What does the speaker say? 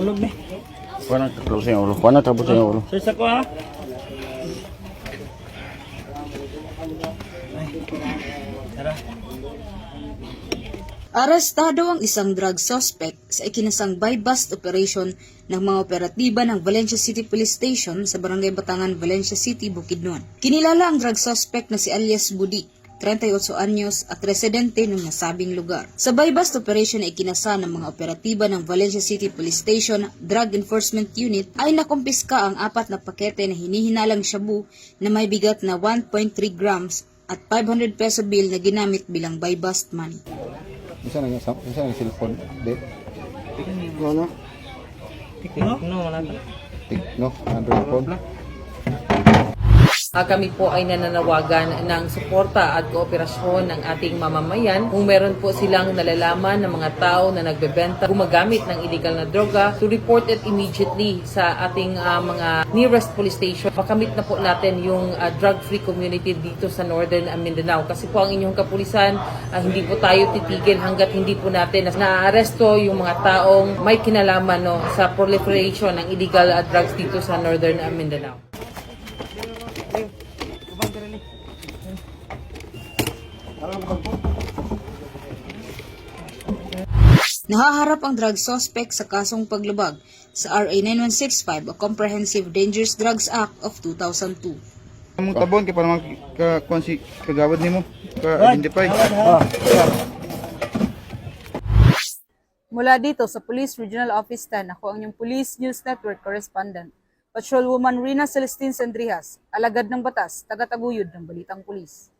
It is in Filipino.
Nahulog ni. Kuha na tapos yung ulo. Kuha na tapos yung ulo. Sisa ko ha. Ay. Tara. Arestado ang isang drug suspect sa ikinasang buy-bust operation ng mga operatiba ng Valencia City Police Station sa Barangay Batangan, Valencia City, Bukidnon. Kinilala ang drug suspect na si alias Budi, 38 anyos at residente ng nasabing lugar. Sa buy-bust operation na ikinasa ng mga operatiba ng Valencia City Police Station Drug Enforcement Unit ay nakumpiska ang apat na pakete na hinihinalang shabu na may bigat na 1.3 grams at 500 peso bill na ginamit bilang buy-bust money. Isa na yung, isa na yung cellphone. Di. Ano? No? No, wala ka. Tikno. Android phone. Ah, kami po ay nananawagan ng suporta at kooperasyon ng ating mamamayan kung meron po silang nalalaman ng mga tao na nagbebenta, gumagamit ng illegal na droga, to report it immediately sa ating ah, mga nearest police station. Makamit na po natin yung ah, drug-free community dito sa Northern Mindanao. Kasi po ang inyong kapulisan, ah, hindi po tayo titigil hanggat hindi po natin na-aresto yung mga taong may kinalaman no, sa proliferation ng illegal ah, drugs dito sa Northern ah, Mindanao. Nahaharap ang drug suspect sa kasong paglabag sa RA 9165 o Comprehensive Dangerous Drugs Act of 2002. Among tabon kay para mga ka kuan si kagawad nimo ka identify. Mula dito sa Police Regional Office 10, ako ang inyong Police News Network Correspondent, Patrolwoman Rina Celestine Sendrijas, alagad ng batas, taga-taguyod ng Balitang Pulis.